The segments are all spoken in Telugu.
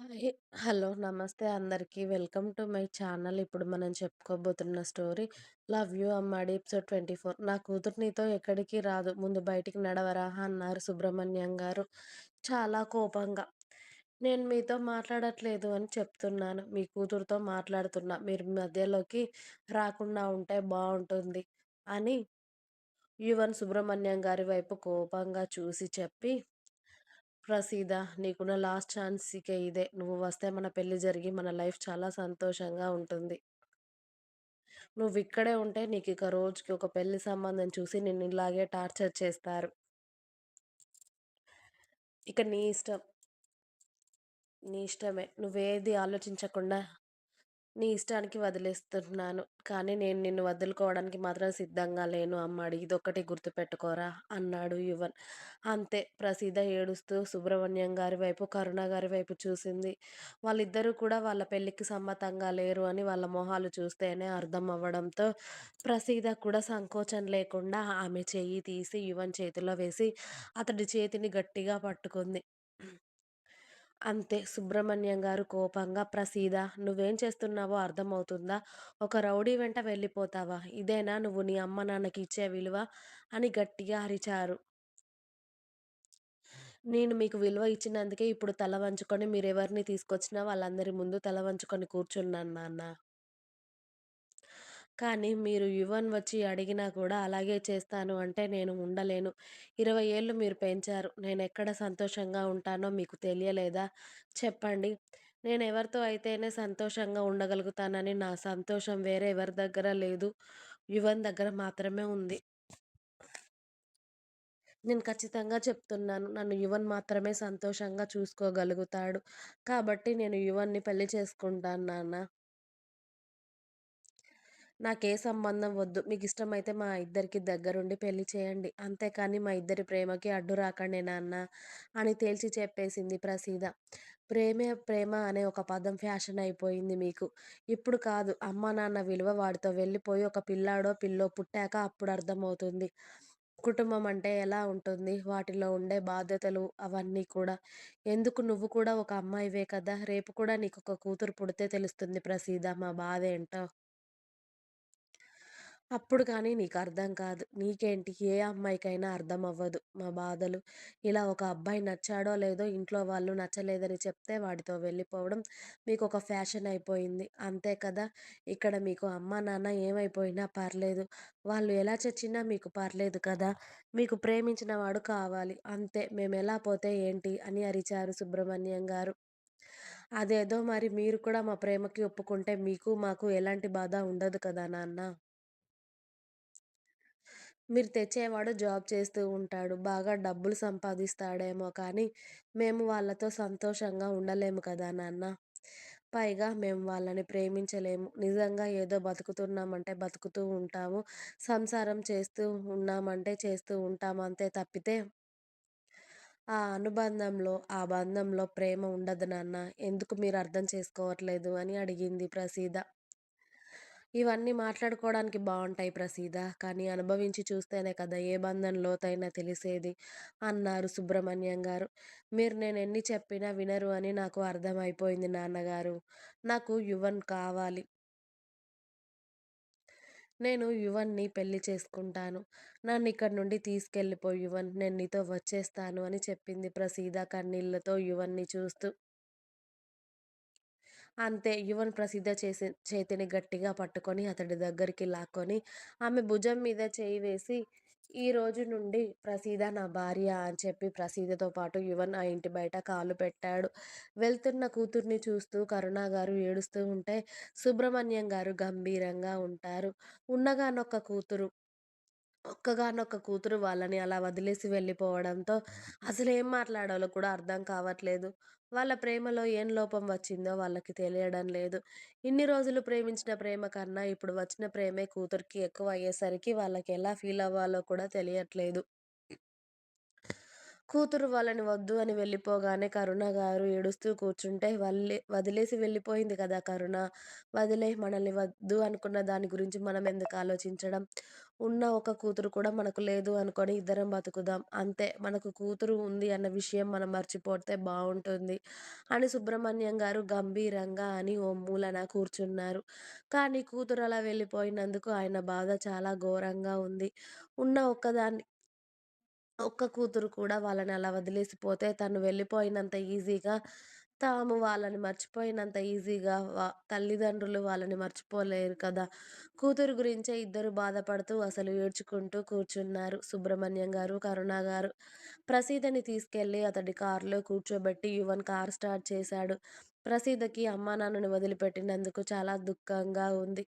హాయ్. హలో! నమస్తే అందరికీ వెల్కమ్ టు మై ఛానల్. ఇప్పుడు మనం చెప్పుకోబోతున్న స్టోరీ 'లవ్ యూ అమ్మాడి' ఎపిసోడ్ 24. నా కూతురు నీతో ఎక్కడికి రాదు. ముందు బయటికి నడవరా అన్నారు సుబ్రహ్మణ్యం గారు చాలా కోపంగా. నేను మీతో మాట్లాడట్లేదు అని చెప్తున్నాను. మీ కూతురుతో మాట్లాడుతున్నా. మీరు మధ్యలోకి రాకుండా ఉంటే బాగుంటుంది అని యువన్ సుబ్రహ్మణ్యం గారి వైపు కోపంగా చూసి చెప్పి ప్రసీద నీకున్న లాస్ట్ ఛాన్స్ ఇక ఇదే. నువ్వు వస్తే మన పెళ్ళి జరిగి మన లైఫ్ చాలా సంతోషంగా ఉంటుంది. నువ్వు ఇక్కడే ఉంటే నీకిక రోజుకి ఒక పెళ్ళి సంబంధం చూసి నిన్ను ఇలాగే టార్చర్ చేస్తారు. ఇక నీ ఇష్టం. నీ ఇష్టమే. నువ్వేది ఆలోచించకుండా నీ ఇష్టానికి వదిలేస్తున్నాను. కానీ నేను నిన్ను వదులుకోవడానికి మాత్రం సిద్ధంగా లేను అమ్మాడు ఇదొక్కటి గుర్తుపెట్టుకోరా అన్నాడు యువన్. అంతే ప్రసీద ఏడుస్తూ సుబ్రహ్మణ్యం గారి వైపు, కరుణ గారి వైపు చూసింది. వాళ్ళిద్దరూ కూడా వాళ్ళ పెళ్ళికి సమ్మతంగా లేరు అని వాళ్ళ మొహాలు చూస్తేనే అర్థం అవ్వడంతో ప్రసీద కూడా సంకోచం లేకుండా ఆమె చెయ్యి తీసి యువన్ చేతిలో వేసి అతడి చేతిని గట్టిగా పట్టుకుంది. అంతే సుబ్రహ్మణ్యం గారు కోపంగా ప్రసీద నువ్వేం చేస్తున్నావో అర్థమవుతుందా? ఒక రౌడీ వెంట వెళ్ళిపోతావా? ఇదేనా నువ్వు నీ అమ్మ నాన్నకి ఇచ్చే విలువ? అని గట్టిగా అరిచారు. నేను మీకు విలువ ఇచ్చినందుకే ఇప్పుడు తల వంచుకొని మీరెవరిని తీసుకొచ్చినా వాళ్ళందరి ముందు తల వంచుకొని కూర్చున్నాను నాన్న కానీ మీరు యువన్ వచ్చి అడిగినా కూడా అలాగే చేస్తాను అంటే నేను ఉండలేను. ఇరవై ఏళ్ళు మీరు పెంచారు. నేను ఎక్కడ సంతోషంగా ఉంటానో మీకు తెలియలేదా? చెప్పండి. నేను ఎవరితో అయితేనే సంతోషంగా ఉండగలుగుతానని నా సంతోషం వేరే ఎవరి దగ్గర లేదు. యువన్ దగ్గర మాత్రమే ఉంది. నేను ఖచ్చితంగా చెప్తున్నాను. నన్ను యువన్ మాత్రమే సంతోషంగా చూసుకోగలుగుతాడు. కాబట్టి నేను యువన్‌ని పెళ్ళి చేసుకుంటాను నాన్న నాకే సంబంధం వద్దు. మీకు ఇష్టమైతే మా ఇద్దరికి దగ్గరుండి పెళ్ళి చేయండి. అంతేకాని మా ఇద్దరి ప్రేమకి అడ్డు రాకండి నాన్న అని తేల్చి చెప్పేసింది ప్రసీద. ప్రేమే ప్రేమ అనే ఒక పదం ఫ్యాషన్ అయిపోయింది మీకు. ఇప్పుడు కాదు అమ్మ నాన్న విలువ వాడితో వెళ్ళిపోయి ఒక పిల్లాడో, పిల్లో పుట్టాక అప్పుడు అర్థమవుతుంది. కుటుంబం అంటే ఎలా ఉంటుంది? వాటిలో ఉండే బాధ్యతలు అవన్నీ కూడా. ఎందుకు నువ్వు కూడా ఒక అమ్మాయివే కదా! రేపు కూడా నీకొక కూతురు పుడితే తెలుస్తుంది ప్రసీద మా బాధ ఏంటో అప్పుడు కానీ నీకు అర్థం కాదు. నీకేంటి ఏ అమ్మాయికైనా అర్థం అవ్వదు మా బాధలు. ఇలా ఒక అబ్బాయి నచ్చాడో లేదో ఇంట్లో వాళ్ళు నచ్చలేదని చెప్తే వాడితో వెళ్ళిపోవడం మీకొక ఫ్యాషన్ అయిపోయింది. అంతే కదా! ఇక్కడ మీకు అమ్మా నాన్న ఏమైపోయినా పర్లేదు. వాళ్ళు ఎలా చచ్చినా మీకు పర్లేదు కదా! మీకు ప్రేమించిన వాడు కావాలి. అంతే మేమెలా పోతే ఏంటి? అని అరిచారు సుబ్రహ్మణ్యం గారు. అదేదో మరి మీరు కూడా మా ప్రేమకి ఒప్పుకుంటే మీకు మాకు ఎలాంటి బాధ ఉండదు కదా నాన్నా! మీరు తెచ్చేవాడు జాబ్ చేస్తూ ఉంటాడు. బాగా డబ్బులు సంపాదిస్తాడేమో కానీ మేము వాళ్ళతో సంతోషంగా ఉండలేము కదా నాన్న పైగా మేము వాళ్ళని ప్రేమించలేము. నిజంగా ఏదో బతుకుతున్నామంటే బతుకుతూ ఉంటాము. సంసారం చేస్తూ ఉన్నామంటే చేస్తూ ఉంటాము అంతే తప్పితే ఆ అనుబంధంలో, ఆ బంధంలో ప్రేమ ఉండదు నాన్న ఎందుకు మీరు అర్థం చేసుకోవట్లేదు? అని అడిగింది ప్రసీద. ఇవన్నీ మాట్లాడుకోవడానికి బాగుంటాయి ప్రసీద. కానీ అనుభవించి చూస్తేనే కదా ఏ బంధం లోతైనా తెలిసేది అన్నారు సుబ్రహ్మణ్యం గారు. మీరు నేను ఎన్ని చెప్పినా వినరు అని నాకు అర్థమైపోయింది నాన్నగారు. నాకు యువన్ కావాలి. నేను యువన్‌ని పెళ్ళి చేసుకుంటాను. నన్ను ఇక్కడి నుండి తీసుకెళ్ళిపో యువన్. నేను నీతో వచ్చేస్తాను అని చెప్పింది ప్రసీద కన్నీళ్ళతో యువన్‌ని చూస్తూ. అంతే యువన్ ప్రసిద్ధ చేసి చేతిని గట్టిగా పట్టుకొని అతడి దగ్గరికి లాక్కొని ఆమె భుజం మీద చేయి వేసి ఈ రోజు నుండి ప్రసీద నా భార్య అని చెప్పి ప్రసీదతో పాటు యువన్ ఆ ఇంటి బయట కాలు పెట్టాడు. వెళ్తున్న కూతుర్ని చూస్తూ కరుణ గారు ఏడుస్తూ ఉంటే సుబ్రహ్మణ్యం గారు గంభీరంగా ఉంటారు. ఉన్నగానొక్క కూతురు. ఒక్కగానొక్క కూతురు వాళ్ళని అలా వదిలేసి వెళ్ళిపోవడంతో అసలేం మాట్లాడాలో కూడా అర్థం కావట్లేదు. వాళ్ళ ప్రేమలో ఏం లోపం వచ్చిందో వాళ్ళకి తెలియడం లేదు. ఇన్ని రోజులు ప్రేమించిన ప్రేమ కన్నా ఇప్పుడు వచ్చిన ప్రేమే కూతురికి ఎక్కువ అయ్యేసరికి వాళ్ళకి ఎలా ఫీల్ అవ్వాలో కూడా తెలియట్లేదు. కూతురు వాళ్ళని వద్దు అని వెళ్ళిపోగానే కరుణ గారు ఏడుస్తూ కూర్చుంటే వల్లే వదిలేసి వెళ్ళిపోయింది కదా కరుణ. వదిలే మనల్ని వద్దు అనుకున్న దాని గురించి మనం ఎందుకు ఆలోచించడం? ఉన్న ఒక కూతురు కూడా మనకు లేదు అనుకొని ఇద్దరం బతుకుదాం. అంతే మనకు కూతురు ఉంది అన్న విషయం మనం మర్చిపోతే బాగుంటుంది అని సుబ్రహ్మణ్యం గారు గంభీరంగా అని ఓ మూలన కూర్చున్నారు. కానీ కూతురు అలా వెళ్ళిపోయినందుకు ఆయన బాధ చాలా ఘోరంగా ఉంది. ఉన్న ఒక్కదాన్ని ఒక్క కూతురు కూడా వాళ్ళని అలా వదిలేసిపోతే తను వెళ్ళిపోయినంత ఈజీగా తాము వాళ్ళని మర్చిపోయినంత ఈజీగా తల్లిదండ్రులు వాళ్ళని మర్చిపోలేరు కదా! కూతురు గురించే ఇద్దరు బాధపడుతూ అసలు ఏడ్చుకుంటూ కూర్చున్నారు సుబ్రహ్మణ్యం గారు, కరుణ గారు. ప్రసీదని తీసుకెళ్ళి అతడి కారులో కూర్చోబెట్టి యువన్ కార్ స్టార్ట్ చేశాడు. ప్రసీదకి అమ్మానాన్నని వదిలిపెట్టినందుకు చాలా దుఃఖంగా ఉంది.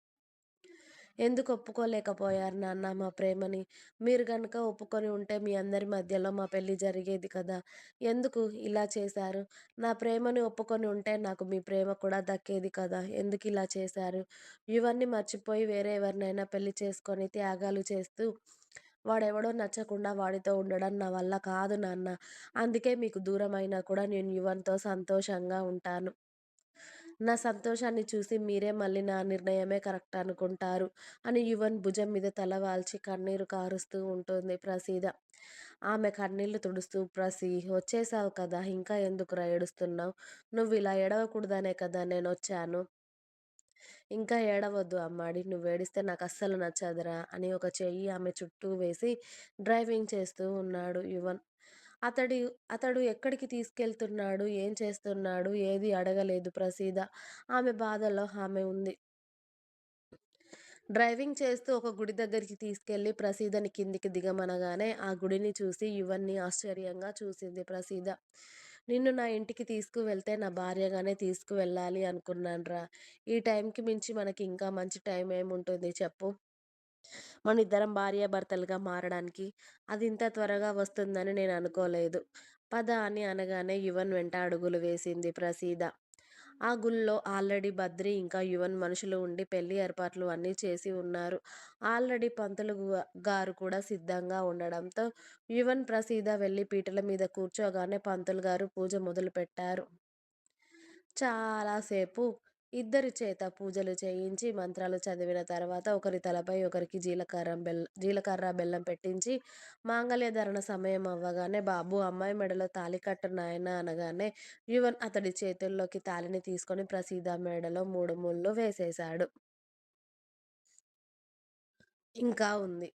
ఎందుకు ఒప్పుకోలేకపోయారు నాన్న మా ప్రేమని? మీరు కనుక ఒప్పుకొని ఉంటే మీ అందరి మధ్యలో మా పెళ్ళి జరిగేది కదా! ఎందుకు ఇలా చేశారు? నా ప్రేమని ఒప్పుకొని ఉంటే నాకు మీ ప్రేమ కూడా దక్కేది కదా! ఎందుకు ఇలా చేశారు? ఇవన్నీ మర్చిపోయి వేరే ఎవరినైనా పెళ్ళి చేసుకొని త్యాగాలు చేస్తూ వాడెవడో నచ్చకుండా వాడితో ఉండడం నా వల్ల కాదు నాన్న అందుకే మీకు దూరమైనా కూడా నేను యువన్‌తో సంతోషంగా ఉంటాను. నా సంతోషాన్ని చూసి మీరే మళ్ళీ నా నిర్ణయమే కరెక్ట్ అనుకుంటారు అని యువన్ భుజం మీద తల వాల్చి కన్నీరు కారుస్తూ ఉంటుంది ప్రసీద. ఆమె కన్నీళ్ళు తుడుస్తూ ప్రసి వచ్చేసావు కదా! ఇంకా ఎందుకురా నువ్వు ఇలా ఏడవకూడదనే కదా నేను వచ్చాను ఇంకా ఏడవద్దు అమ్మాడి. నాకు అస్సలు నచ్చదురా అని ఒక చెయ్యి ఆమె చుట్టూ వేసి డ్రైవింగ్ చేస్తూ ఉన్నాడు యువన్. అతడి అతడు ఎక్కడికి తీసుకెళ్తున్నాడు? ఏం చేస్తున్నాడు? ఏది అడగలేదు ప్రసీద. ఆమె బాధలో ఆమె ఉంది. డ్రైవింగ్ చేస్తూ ఒక గుడి దగ్గరికి తీసుకెళ్ళి ప్రసీదని కిందికి దిగమనగానే ఆ గుడిని చూసి యువన్ని ఆశ్చర్యంగా చూసింది ప్రసీద. నిన్ను నా ఇంటికి తీసుకువెళ్తే నా భార్యగానే తీసుకువెళ్ళాలి అనుకున్నాన్రా. ఈ టైంకి మించి మనకి ఇంకా మంచి టైం ఏముంటుంది చెప్పు? మన ఇద్దరం భార్యాభర్తలుగా మారడానికి. అది ఇంత త్వరగా వస్తుందని నేను అనుకోలేదు పద అని అనగానే యువన్ వెంట అడుగులు వేసింది ప్రసీద. ఆ గుళ్ళో ఆల్రెడీ బద్రి ఇంకా యువన్ మనుషులు ఉండి పెళ్ళి ఏర్పాట్లు అన్నీ చేసి ఉన్నారు. ఆల్రెడీ పంతులు గారు కూడా సిద్ధంగా ఉండడంతో యువన్, ప్రసీద వెళ్ళి పీటల మీద కూర్చోగానే పంతులుగారు పూజ మొదలుపెట్టారు. చాలాసేపు ఇద్దరి చేత పూజలు చేయించి మంత్రాలు చదివిన తర్వాత ఒకరి తలపై ఒకరికి జీలకర్ర బెల్లం జీలకర్ర బెల్లం పెట్టించి మాంగళ్యధారణ సమయం అవ్వగానే బాబు అమ్మాయి మెడలో తాలి కట్టు అనగానే యువన్ అతడి చేతుల్లోకి తాళిని తీసుకొని ప్రసీద మెడలో మూడు ముళ్ళు వేసేశాడు. ఇంకా ఉంది.